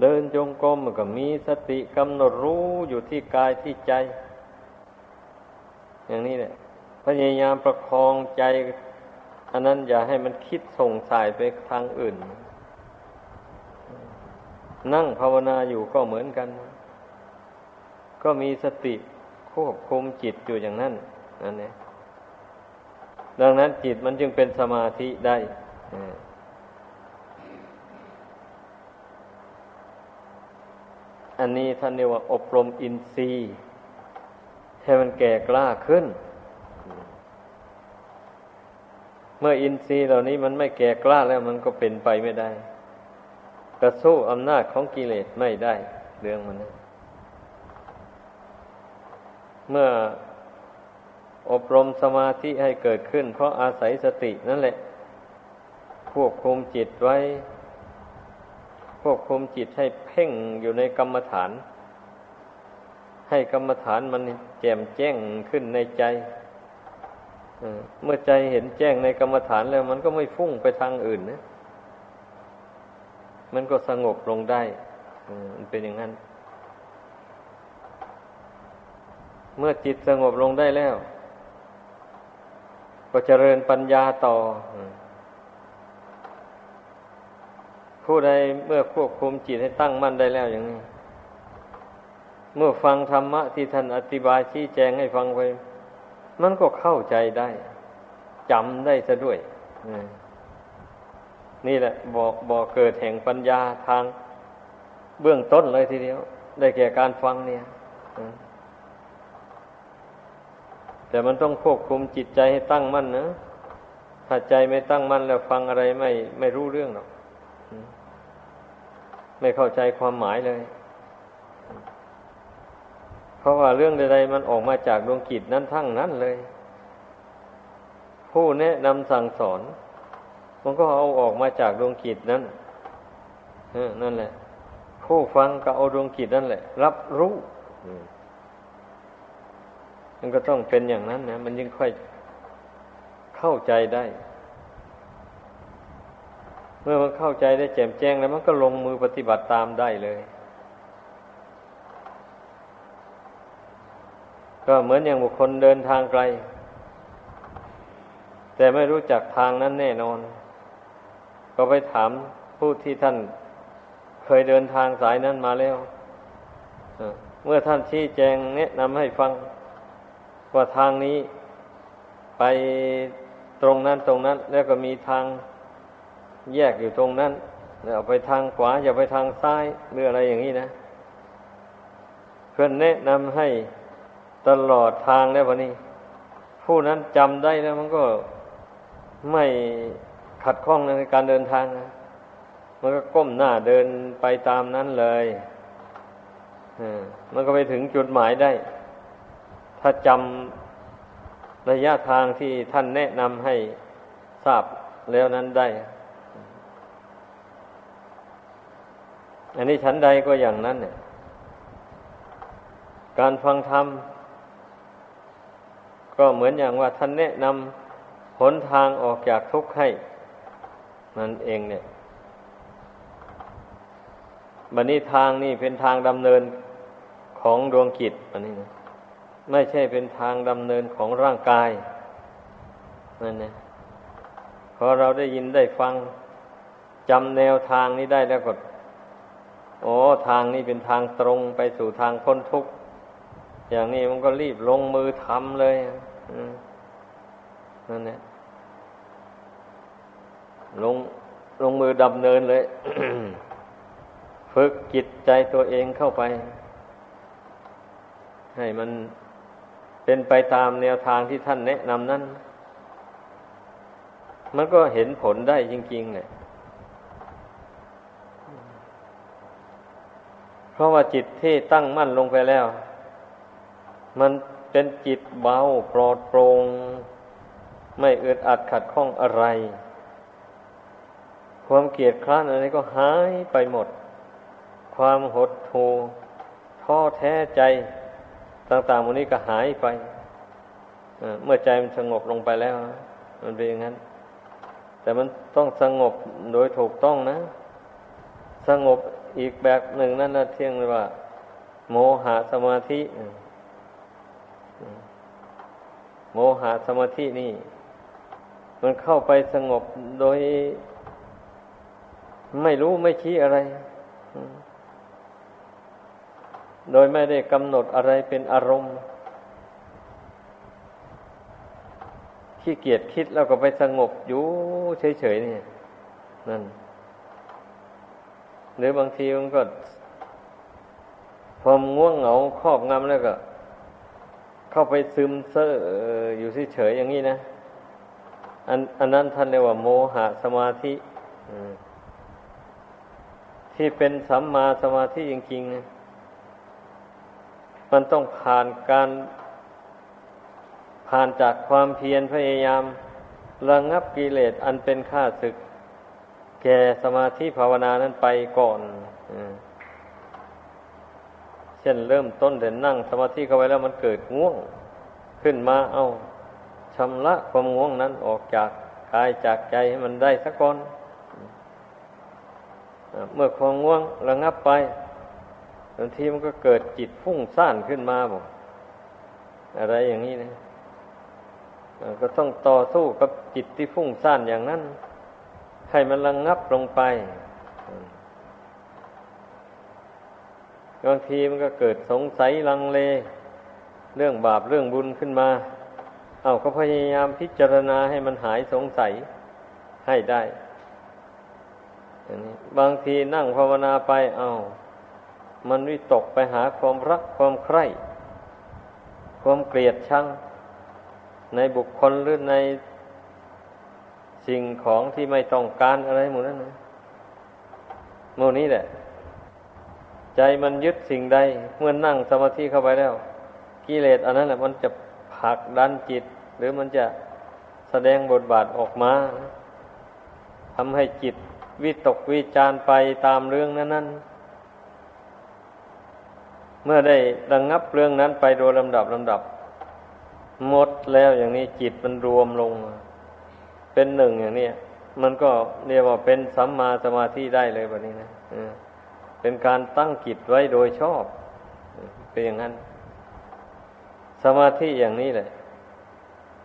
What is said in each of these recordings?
เดินจงกรมก็มีสติกำหนดรู้อยู่ที่กายที่ใจ อย่างนี้แหละพยายามประคองใจ อันนั้นอย่าให้มันคิดส่งสายไปทางอื่น นั่งภาวนาอยู่ก็เหมือนกัน ก็มีสติควบคุมจิตอยู่อย่างนั้นนั่นเองดังนั้นจิตมันจึงเป็นสมาธิได้ อันนี้ท่านเรียกว่า อบรมอินทรีย์ให้มันแก่กล้าขึ้น เมื่ออินทรีย์เหล่านี้มันไม่แก่กล้าแล้วมันก็เป็นไปไม่ได้กระสู้อำนาจของกิเลสไม่ได้เรื่องมันนะเมื่ออบรมสมาธิให้เกิดขึ้น เพราะอาศัยสตินั่นแหละควบคุมจิตไว้ ควบคุมจิตให้เพ่งอยู่ในกรรมฐาน ให้กรรมฐานมันแจ่มแจ้งขึ้นในใจเมื่อใจเห็นแจ้งในกรรมฐานแล้ว มันก็ไม่ฟุ้งไปทางอื่นนะ มันก็สงบลงได้มันเป็นอย่างนั้น เมื่อจิตสงบลงได้แล้ว ก็เจริญปัญญาต่อ ผู้ใดเมื่อควบคุมจิตให้ตั้งมั่นได้แล้วอย่างนี้ เมื่อฟังธรรมะที่ท่านอธิบายชี้แจงให้ฟังไป มันก็เข้าใจได้จำได้ซะด้วย นี่แหละบอกบอกเกิดแห่งปัญญาทางเบื้องต้นเลยทีเดียว ได้แก่การฟังเนี่ยแต่มันต้องควบคุมจิตใจให้ตั้งมั่นนะถ้าใจไม่ตั้งมั่นแล้วฟังอะไรไม่ไม่รู้เรื่องหรอก ไม่เข้าใจความหมายเลย เพราะว่าเรื่องใดๆมันออกมาจากดวงกิจนั้นทั้งนั้นเลย ผู้แนะนำสั่งสอน มันก็เอาออกมาจากดวงกิจนั้นนั่นแหละ ผู้ฟังก็เอาดวงกิจนั่นแหละ รับรู้มันก็ต้องเป็นอย่างนั้นนะมันยิ่งค่อยเข้าใจได้ เมื่อมันเข้าใจได้แจ่มแจ้งแล้วมันก็ลงมือปฏิบัติตามได้เลย ก็เหมือนอย่างบุคคลเดินทางไกล แต่ไม่รู้จักทางนั้นแน่นอน ก็ไปถามผู้ที่ท่านเคยเดินทางสายนั้นมาแล้วเมื่อท่านชี้แจงแนะนำให้ฟังว่าทางนี้ไปตรงนั้นตรงนั้น แล้วก็มีทาง แยกอยู่ตรงนั้นแล้วไปทางขวาอย่าไปทางซ้ายหรืออะไรอย่างนี้นะ เพื่อนแนะนำให้ตลอดทางแล้ววันนี้ ผู้นั้นจำได้แล้วมันก็ไม่ขัดข้องในการเดินทางนะมันก็ก้มหน้าเดินไปตามนั้นเลยมันก็ไปถึงจุดหมายได้ ถ้าจำระยะทางที่ท่านแนะนำให้ทราบแล้วนั้นได้ อันนี้ชั้นใดก็อย่างนั้นเนี่ย การฟังธรรม ก็เหมือนอย่างว่าท่านแนะนำหนทางออกจากทุกข์ให้ นั่นเองเนี่ย บันนี้ทางนี่เป็นทางดำเนินของดวงกิจอันนี้นะไม่ใช่เป็นทางดำเนินของร่างกายนั่นนะพอเราได้ยินได้ฟังจำแนวทางนี้ได้แล้วก็ โอ้ทางนี้เป็นทางตรงไปสู่ทางพ้นทุกข์อย่างนี้มันก็รีบลงมือทำเลยนั่นแหละลงลงมือดำเนินเลย ฝึกจิตใจตัวเองเข้าไป ให้มันเป็นไปตามแนวทางที่ท่านแนะนำนั้น มันก็เห็นผลได้จริงๆเลยเพ ราะว่าจิตที่ตั้งมั่นลงไปแล้ว มันเป็นจิตเบาปลอดโปร่งไม่อึดอัดขัดข้องอะไร ความเกียดคร้านอะไรก็หายไปหมด ความหดหู่ท้อแท้ใจ ต่างๆมันนี้ก็หายไปเมื่อใจมันสงบลงไปแล้ว มันเป็นอย่างนั้น แต่มันต้องสงบโดยถูกต้องนะ สงบ อีกแบบหนึ่งนั่นนะเที่ยงเรียกว่า โมหะสมาธิ โมหะสมาธินี่ มันเข้าไปสงบโดย ไม่รู้ไม่ชี้อะไร โดยไม่ได้กำหนดอะไรเป็นอารมณ์ขี้เกียจคิดแล้วก็ไปสงบอยู่เฉยๆนี่นั่น หรือบางทีมันก็พอมง่วงเหงาครอบงำแล้วก็ เข้าไปซึมเซ่ออยู่เฉยๆอย่างนี้นะ อันอันนั้นท่านเรียกว่า โมหะสมาธิที่เป็นสัมมาสมาธิจริงๆนะมันต้องผ่านการผ่านจากความเพียรพยายาม ระงับกิเลสอันเป็นข้าศึก แก่สมาธิภาวนานั้นไปก่อนเช่นเริ่มต้นเดินนั่ง สมาธิเข้าไว้แล้วมันเกิดง่วง ขึ้นมาเอาชำระความง่วงนั้นออกจากกายจากใจให้มันได้สักก่อนเมื่อความง่วงระงับไปบางทีมันก็เกิดจิตฟุ้งซ่านขึ้นมาบอกอะไรอย่างนี้นะก็ต้องต่อสู้กับจิตที่ฟุ้งซ่านอย่างนั้น ให้มันระงงับลงไปบางทีมันก็เกิดสงสัยลังเล เรื่องบาปเรื่องบุญขึ้นมา เอาก็พยายามพิจารณาให้มันหายสงสัยให้ได้บางทีนั่งภาวนาไปเอา มันวิตกไปหาความรักความใคร่ ความเกลียดชังในบุคคลหรือใน สิ่งของที่ไม่ต้องการอะไรหมดนั้นนะโมนี้แหละ ใจมันยึดสิ่งใด เมื่อนั่งสมาธิเข้าไปแล้วกิเลสอันนั้นแหละมันจะผลักดันจิต หรือมันจะแสดงบทบาทออกมาทำให้จิตวิตกวิจารไปตามเรื่องนั้นนั้นเมื่อได้ระงงับเรื่องนั้นไปโดยลำดับลำดับ หมดแล้วอย่างนี้จิตมันรวมลง เป็นหนึ่งอย่างนี้มันก็เรียกว่าเป็นสัมมาสมาธิได้เลยแบบนี้นะเป็นการตั้งจิตไว้โดยชอบ เป็นอย่างนั้น สมาธิอย่างนี้แหละ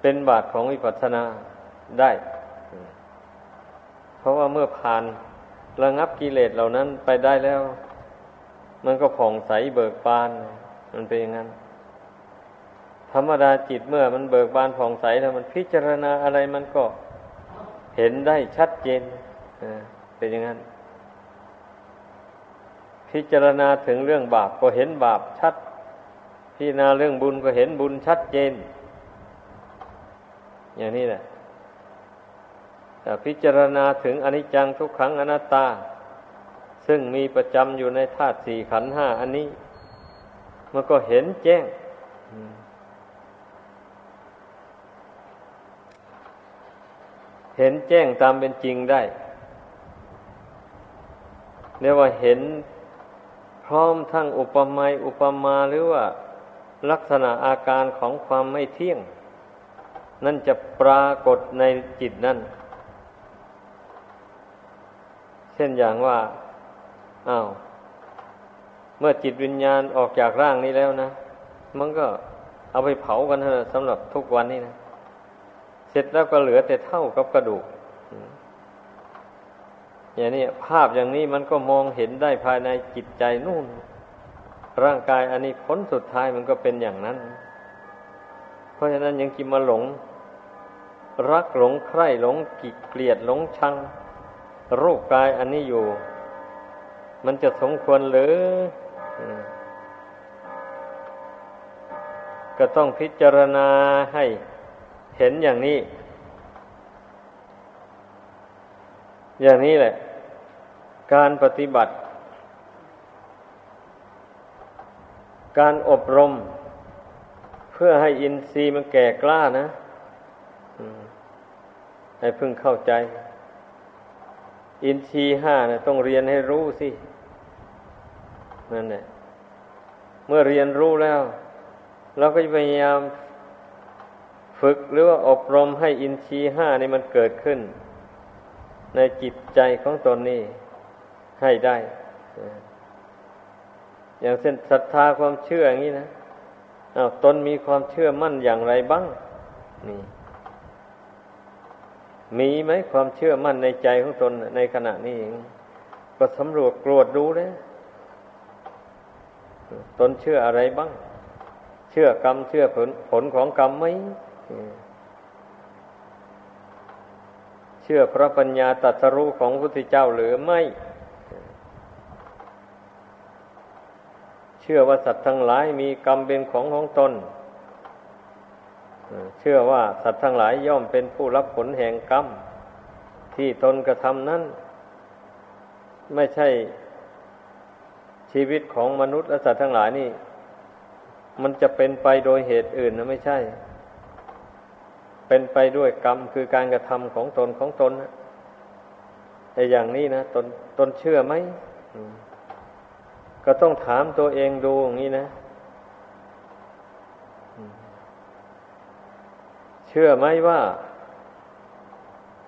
เป็นบาทของวิปัสสนาได้ เพราะว่าเมื่อผ่านระงับกิเลสเหล่านั้นไปได้แล้ว มันก็ผ่องใสเบิกบาน มันเป็นอย่างนั้น ธรรมดาจิตเมื่อมันเบิกบานผ่องใสแล้วมันพิจารณาอะไรมันก็เเห็นได้ชัดเจนเป็นอย่างนั้น พิจารณาถึงเรื่องบาปก็เห็นบาปชัด พิจารณาเรื่องบุญก็เห็นบุญชัดเจน อย่างนี้แหละแต่พิจารณาถึงอนิจจังทุกขังอนัตตา ซึ่งมีประจำอยู่ในธาตุสี่ขันห้าอันนี้ มันก็เห็นแจ้ง เห็นแจ้งตามเป็นจริงได้เรียกว่าเห็นพร้อมทั้งอุปมาอุปมาหรือว่าลักษณะอาการของความไม่เที่ยง นั่นจะปรากฏในจิตนั่น เช่นอย่างว่าอา้าวเมื่อจิตวิญญาณออกจากร่างนี้แล้วนะ มันก็เอาไปเผากันเถอะสำหรับทุกวันนี้นะ เสร็จแล้วก็เหลือแต่เท่ากับกระดูก อย่างนี้ภาพอย่างนี้มันก็มองเห็นได้ภายในจิตใจนู่น ร่างกายอันนี้ผลสุดท้ายมันก็เป็นอย่างนั้น เพราะฉะนั้นยังกินมาหลง รักหลงใคร่หลงกิเกลียดหลงชังรูปกายอันนี้อยู่ มันจะสมควรหรือก็ต้องพิจารณาให้ เห็นอย่างนี้ อย่างนี้แหละ การปฏิบัติ การอบรม เพื่อให้อินทรีย์มันแก่กล้านะให้พึ่งเข้าใจ อินทรีย์ห้านะต้องเรียนให้รู้สินั่นแหละเมื่อเรียนรู้แล้ว เราก็จะพยายาม ฝึกหรือว่าอบรมให้อินทรีห้านี่มันเกิดขึ้น ในจิตใจของตนนี่ให้ได้อออย่างเช่นศรัทธาความเชื่ออย่างนี้นะอา้าวตนมีความเชื่อมั่นอย่างไรบ้างนี่มีไหมความเชื่อมั่นในใจของตนในขณะนี้เองก็สำรวจกรวดดูเลยตนเชื่ออะไรบ้าง เชื่อกรรมเชื่อผลผลของกรรมไหม เชื่อพระปัญญาตรัสรู้ของพระพุทธเจ้าหรือไม่ เชื่อว่าสัตว์ทั้งหลายมีกรรมเป็นของของตน เชื่อว่าสัตว์ทั้งหลายย่อมเป็นผู้รับผลแห่งกรรม ที่ตนกระทำนั้น ไม่ใช่ชีวิตของมนุษย์และสัตว์ทั้งหลายนี่ มันจะเป็นไปโดยเหตุอื่นนะไม่ใช่ เป็นไปด้วยกรรมคือการกระทำของตนของตนนะไอ้อย่างนี้นะตนตนเชื่อไหมก็ต้องถามตัวเองดูอย่างนี้นะ เชื่อไหมว่า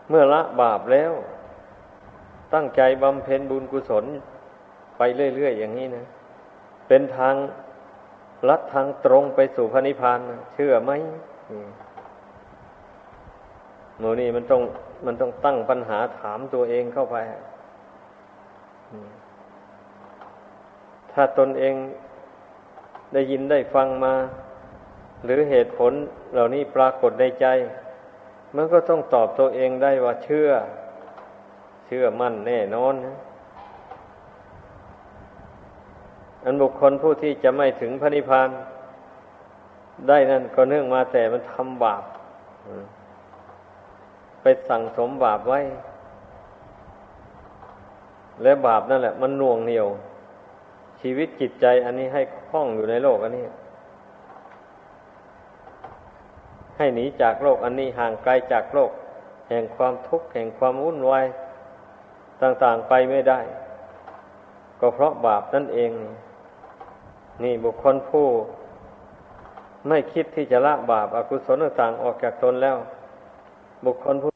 เมื่อละบาปแล้ว ตั้งใจบำเพ็ญบุญกุศลไปเรื่อยๆอย่างนี้นะ เป็นทางลัดทางตรงไปสู่พระนิพพานนะเชื่อไหม โมนี่มันต้องมันต้องตั้งปัญหาถามตัวเองเข้าไป ถ้าตนเองได้ยินได้ฟังมา หรือเหตุผลเหล่านี้ปรากฏในใจ มันก็ต้องตอบตัวเองได้ว่าเชื่อ เชื่อมั่นแน่นอนนะอันบุคคลผู้ที่จะไม่ถึงพระนิพพานได้นั่นก็เนื่องมาแต่มันทำบาป ไปสั่งสมบาปไว้ และบาปนั่นแหละ มันน่วงเหนียว ชีวิตจิตใจอันนี้ให้คล้องอยู่ในโลกอันนี้ ให้หนีจากโลกอันนี้ห่างไกลจากโลก แห่งความทุกข์แห่งความวุ่นวายต่างๆไปไม่ได้ ก็เพราะบาปนั่นเอง นี่บุคคลผู้ไม่คิดที่จะละบาปอากุศลต่างๆออกจากตนแล้ว บุคคลผู้